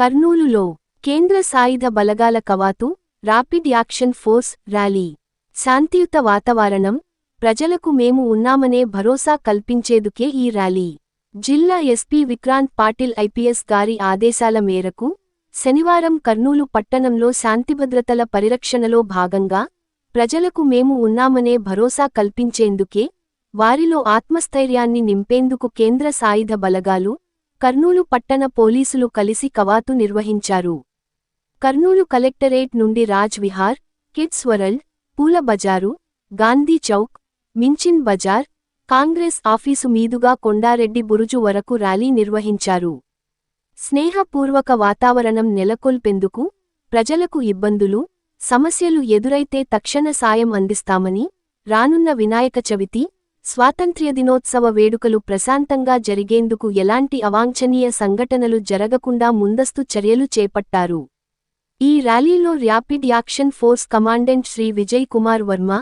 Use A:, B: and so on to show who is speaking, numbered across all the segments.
A: కర్నూలులో కేంద్ర సాయుధ బలగాల కవాతు రాపిడ్ యాక్షన్ ఫోర్స్ ర్యాలీ. శాంతియుత వాతావరణం ప్రజలకు మేము ఉన్నామనే భరోసా కల్పించేందుకే ఈ ర్యాలీ. జిల్లా ఎస్పీ విక్రాంత్ పాటిల్ ఐపీఎస్ గారి ఆదేశాల మేరకు శనివారం కర్నూలు పట్టణంలో శాంతిభద్రతల పరిరక్షణలో భాగంగా ప్రజలకు మేము ఉన్నామనే భరోసా కల్పించేందుకే వారిలో ఆత్మస్థైర్యాన్ని నింపేందుకు కేంద్ర సాయుధ బలగాలు కర్నూలు పట్టణ పోలీసులు కలిసి కవాతు నిర్వహించారు. కర్నూలు కలెక్టరేట్ నుండి రాజ్ విహార్ కిడ్స్ వరల్డ్ పూల బజారు గాంధీ చౌక్ మించిన్ బజార్ కాంగ్రెస్ ఆఫీసు మీదుగా కొండారెడ్డి బురుజు వరకు ర్యాలీ నిర్వహించారు. స్నేహపూర్వక వాతావరణం నెలకొల్పెందుకు ప్రజలకు ఇబ్బందులు సమస్యలు ఎదురైతే తక్షణ సాయం అందిస్తామని రానున్న వినాయక చవితి స్వాతంత్ర్య దినోత్సవ వేడుకలు ప్రశాంతంగా జరిగేందుకు ఎలాంటి అవాంఛనీయ సంఘటనలు జరగకుండా ముందస్తు చర్యలు చేపట్టారు. ఈ ర్యాలీలో rapid action force commandant Shri Vijay Kumar Varma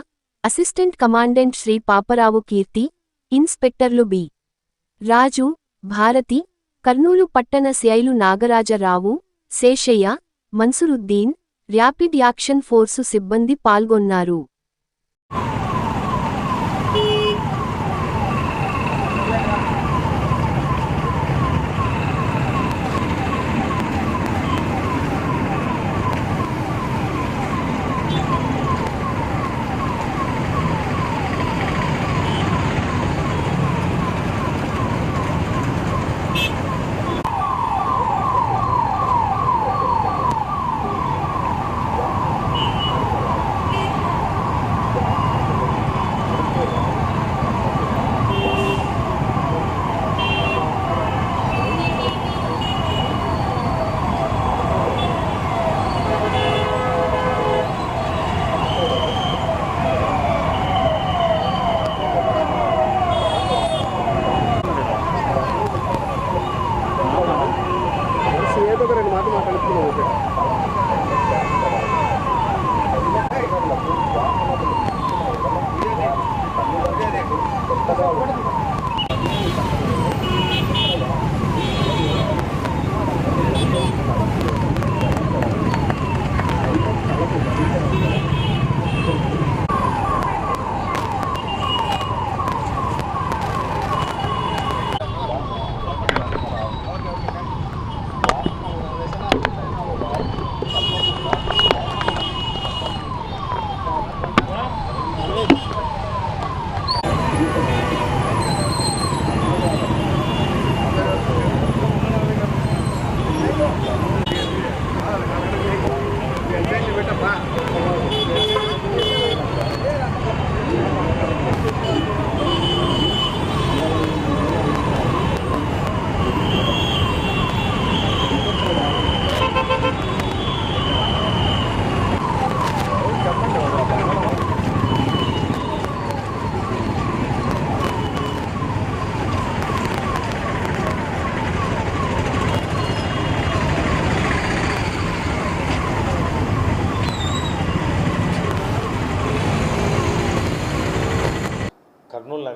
A: assistant commandant Shri Paparao Keerthi ఇన్స్పెక్టర్లు B. Raju Bharathi Kurnool పట్టణ Sailu Nagarajarao Seshaiah Mansuruddin rapid action force సిబ్బంది పాల్గొన్నారు.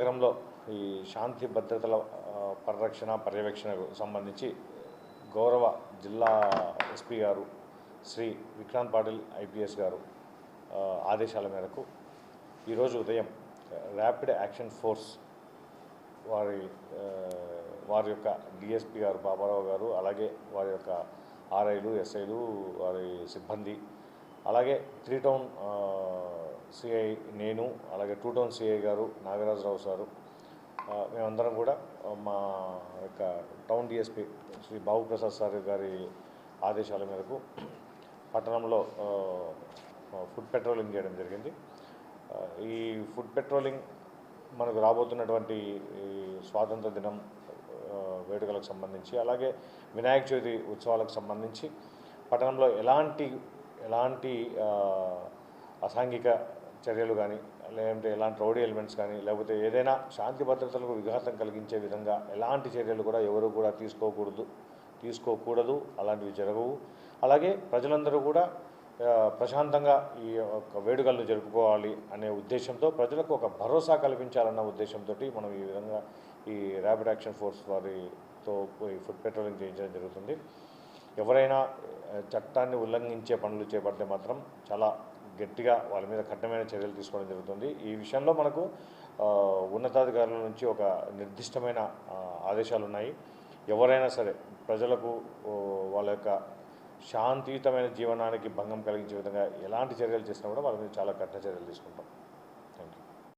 B: నగరంలో ఈ శాంతి భద్రతల పరిరక్షణ పర్యవేక్షణకు సంబంధించి గౌరవ జిల్లా ఎస్పీ గారు శ్రీ విక్రాంత్ పాటిల్ ఐపీఎస్ గారు ఆదేశాల మేరకు ఈరోజు ఉదయం ర్యాపిడ్ యాక్షన్ ఫోర్స్ వారి వారి యొక్క డిఎస్పి గారు బాబారావు గారు అలాగే వారి యొక్క ఆర్ఐలు ఎస్ఐలు వారి సిబ్బంది అలాగే త్రీ టౌన్ సిఐ నేను అలాగే టూ టౌన్ సిఐ గారు నాగరాజరావు సారు మేమందరం కూడా మా యొక్క town DSP Shri Babuprasad sir గారి ఆదేశాల మేరకు పట్టణంలో ఫుడ్ పెట్రోలింగ్ చేయడం జరిగింది. ఈ ఫుడ్ పెట్రోలింగ్ మనకు రాబోతున్నటువంటి స్వాతంత్ర దినం వేడుకలకు సంబంధించి అలాగే వినాయక చవితి ఉత్సవాలకు సంబంధించి పట్టణంలో ఎలాంటి ఎలాంటి అసాంఘిక చర్యలు కానీ లేదంటే ఎలాంటి రౌడీ ఎలిమెంట్స్ కానీ లేకపోతే ఏదైనా శాంతి భద్రతలకు విఘాతం కలిగించే విధంగా ఎలాంటి చర్యలు కూడా ఎవరు కూడా తీసుకోకూడదు తీసుకోకూడదు. అలాంటివి జరగవు. అలాగే ప్రజలందరూ కూడా ప్రశాంతంగా ఈ యొక్క వేడుకలను జరుపుకోవాలి అనే ఉద్దేశంతో ప్రజలకు ఒక భరోసా కల్పించాలన్న ఉద్దేశంతో మనం ఈ విధంగా ఈ ర్యాపిడ్ యాక్షన్ ఫోర్స్ వారితో ఈ ఫుడ్ పెట్రోలింగ్ చేయించడం జరుగుతుంది. ఎవరైనా చట్టాన్ని ఉల్లంఘించే పనులు చేపడితే మాత్రం చాలా గట్టిగా వాళ్ళ మీద కఠినమైన చర్యలు తీసుకోవడం జరుగుతుంది. ఈ విషయంలో మనకు ఉన్నతాధికారుల నుంచి ఒక నిర్దిష్టమైన ఆదేశాలు ఉన్నాయి ఎవరైనా సరే ప్రజలకు వాళ్ళ యొక్క శాంతియుతమైన జీవనానికి భంగం కలిగించే విధంగా ఎలాంటి చర్యలు చేసినా కూడా వాళ్ళ మీద చాలా కఠిన చర్యలు తీసుకుంటాం.